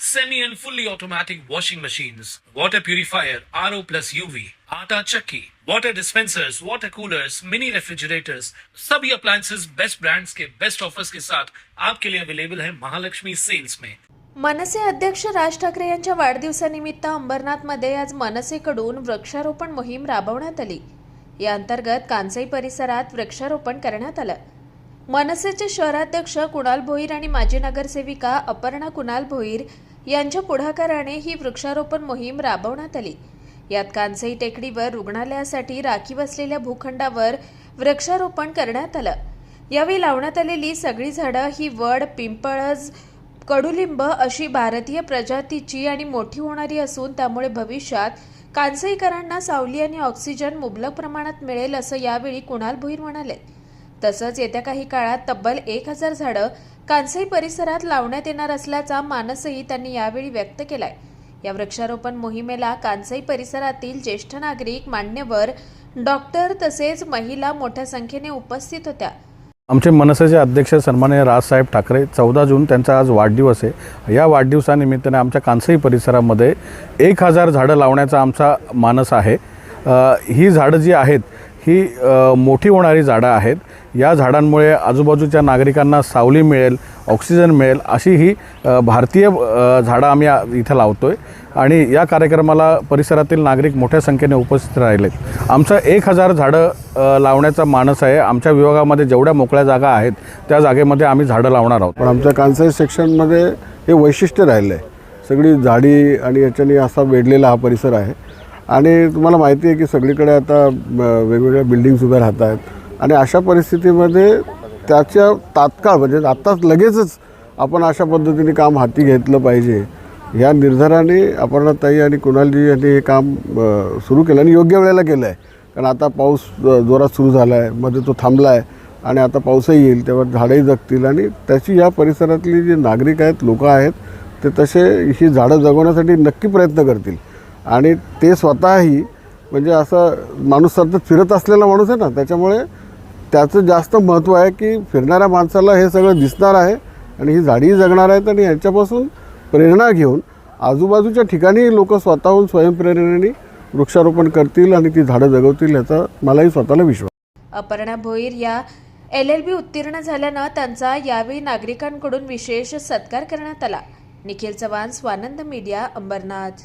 semi and fully automatic washing machines, water purifier, RO plus UV, आटा चक्की, water dispensers, water coolers, mini refrigerators, सभी appliances best brands के best offers के साथ आपके लिए अवेलेबल है महालक्ष्मी सेल्स में मनसे अध्यक्ष राज ठाकरे यांच्या वाढदिवसानिमित्त अंबरनाथमध्ये आज मनसेकडून वृक्षारोपण मोहीम राबवण्यात आली. या अंतर्गत कांसई परिसरात वृक्षारोपण करण्यात आलं. मनसेचे शहराध्यक्ष कुणाल भोईर आणि माजी नगरसेविका अपर्णा कुणाल भोईर यांच्या पुढाकाराने ही वृक्षारोपण मोहीम राबवण्यात आली. यात कांसई टेकडीवर रुग्णालयासाठी राखीव असलेल्या भूखंडावर वृक्षारोपण करण्यात आलं. यावेळी लावण्यात आलेली सगळी झाडं ही वड पिंपळज कडुलिंब अशी भारतीय प्रजातीची आणि मोठी होणारी असून त्यामुळे भविष्यात कांसईकरांना सावली आणि ऑक्सिजन मुबलक प्रमाणात मिळेल असं यावेळी कुणाल भोईर म्हणाले. तसंच येत्या काही काळात तब्बल एक हजार झाडं कांसई परिसरात लावण्यात येणार असल्याचा मानसही त्यांनी यावेळी व्यक्त केलाय. या वृक्षारोपण मोहिमेला कांसई परिसरातील ज्येष्ठ नागरिक मान्यवर डॉक्टर तसेच महिला मोठ्या संख्येने उपस्थित होत्या. आमचे मनसेचे अध्यक्ष सन्मान्य राजसाहेब ठाकरे चौदा जून त्यांचा आज वाढदिवस आहे. या वाढदिवसानिमित्ताने आमच्या कांसई परिसरामध्ये एक हजार झाडं लावण्याचा आमचा मानस आहे. ही झाडं जी आहेत ही मोठी होणारी झाडं आहेत. या झाडांमुळे आजूबाजूच्या नागरिकांना सावली मिळेल ऑक्सिजन मिळेल अशी ही भारतीय झाडं आम्ही इथं लावतो आहे आणि या कार्यक्रमाला परिसरातील नागरिक मोठ्या संख्येने उपस्थित राहिलेत. आमचं एक हजार झाडं लावण्याचा मानस आहे. आमच्या विभागामध्ये जेवढ्या मोकळ्या जागा आहेत त्या जागेमध्ये आम्ही झाडं लावणार आहोत. पण आमच्या कांसाई सेक्शनमध्ये हे वैशिष्ट्य राहिलं आहे सगळी झाडी आणि याच्याने असा वेढलेला हा परिसर आहे. आणि तुम्हाला माहिती आहे की सगळीकडे आता वेगवेगळ्या बिल्डिंग्स उभ्या राहत आहेत आणि अशा परिस्थितीमध्ये त्याच्या तात्काळ म्हणजे आत्ताच लगेचच आपण अशा पद्धतीने काम हाती घेतलं पाहिजे. या निर्धाराने अपर्णाताई आणि कुणालजी यांनी हे काम सुरू केलं आणि योग्य वेळेला केलं आहे कारण आता पाऊस जोरात सुरू झाला आहे मध्ये तो थांबला आहे आणि आता पाऊसही येईल तेव्हा झाडंही जगतील आणि त्याची या परिसरातली जी नागरिक आहेत लोक आहेत ते तसे ही झाडं जगवण्यासाठी नक्की प्रयत्न करतील. आणि ते स्वतःही म्हणजे असं माणूस सतत फिरत असलेला माणूस आहे ना त्याच्यामुळे त्याचं जास्त महत्त्व आहे की फिरणाऱ्या माणसाला हे सगळं दिसणार आहे आणि ही झाडीही जगणार आहेत आणि यांच्यापासून प्रेरणा घेऊन आजूबाजूच्या ठिकाणी लोक स्वतःहून स्वयंप्रेरणेने वृक्षारोपण करतील आणि ती झाडं जगवतील याचा मलाही स्वतःला विश्वास. अपर्णा भोईर या एल एल बी उत्तीर्ण झाल्यानं त्यांचा यावेळी नागरिकांकडून विशेष सत्कार करण्यात आला. निखिल चव्हाण स्वानंद मीडिया अंबरनाथ.